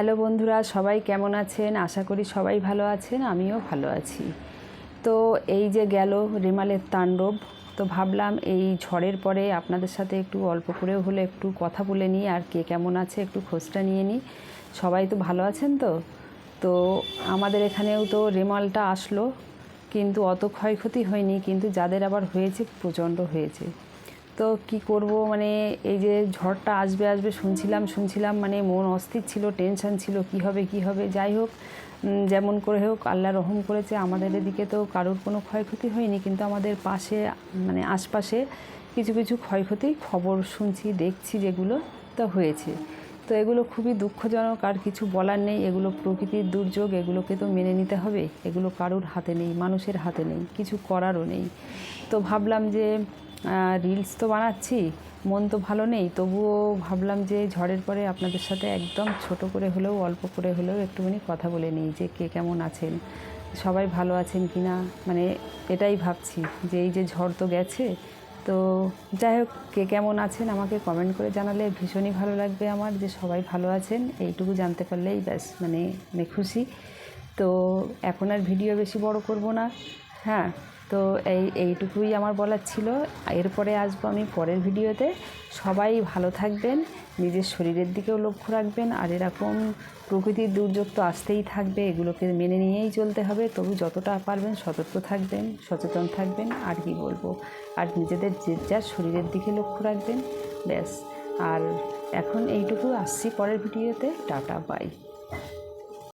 Hello বন্ধুরা, সবাই কেমন আছেন? আশা করি সবাই ভালো আছেন, আমিও ভালো আছি। তো এই যে গেল রেমালের তাণ্ডব, তো ভাবলাম এই ঝড়ের পরে আপনাদের সাথে একটু অল্প করেও হলে একটু কথা বলে নিই, আর কে কেমন আছে একটু খোঁজটা নিয়ে নিই। সবাই তো ভালো আছেন তো? তো আমাদের এখানেও তো রেমালটা আসলো, কিন্তু অত ক্ষয়ক্ষতি হয়নি, কিন্তু যাদের আবার হয়েছে, প্রচণ্ড হয়েছে। তো কি করব? মানে এই যে ঝড়টা আসবে আসবে শুনছিলাম শুনছিলাম মানে মন অস্থির ছিল টেনশন ছিল, কি হবে কি হবে? যাই হোক যেমন করে হোক, আল্লাহ রহম করেছে, আমাদের এদিকে তো কারোর কোনো ক্ষয়ক্ষতি হয়নি, কিন্তু আমাদের পাশে মানে আশপাশে কিছু কিছু ক্ষয়ক্ষতি খবর শুনছি, দেখছি যেগুলো তো হয়েছে। তো এগুলো খুবই দুঃখজনক, আর কিছু বলার নেই, এগুলো প্রকৃতির দুর্যোগ, এগুলোকে তো মেনে নিতে হবে, এগুলো কারোর হাতে নেই, মানুষের হাতে নেই, কিছু করারও নেই। তো ভাবলাম যে রিলস তো বানাচ্ছি, মন তো ভালো নেই, তবুও ভাবলাম যে ঝড়ের পরে আপনাদের সাথে একদম ছোট করে হলেও, অল্প করে হলেও একটুখানি কথা বলে নিই যে কে কেমন আছেন, সবাই ভালো আছেন কি না মানে এটাই ভাবছি যে এই যে ঝড় তো গেছে, তো যাই হোক, কে কেমন আছেন আমাকে কমেন্ট করে জানালে ভীষণই ভালো লাগবে আমার যে সবাই ভালো আছেন, এইটুকু জানতে পারলেই ব্যাস মানে আমি খুশি। তো এখন আর ভিডিও বেশি বড় করব না হ্যাঁ তো এই, এইটুকুই আমার বলার ছিল। এরপরে আসব আমি পরের ভিডিওতে। সবাই ভালো থাকবেন, নিজের শরীরের দিকেও লক্ষ্য রাখবেন, আর এরকম প্রকৃতির দুর্যোগ তো আসতেই থাকবে, এগুলোকে মেনে নিয়েই চলতে হবে। তবু যতটা পারবেন সতর্ক থাকবেন, সচেতন থাকবেন, আর কি বলব? আর নিজেদের যে যার শরীরের দিকে লক্ষ্য রাখবেন, ব্যাস। আর এখন এইটুকু, আসছি পরের ভিডিওতে। Tata, bye.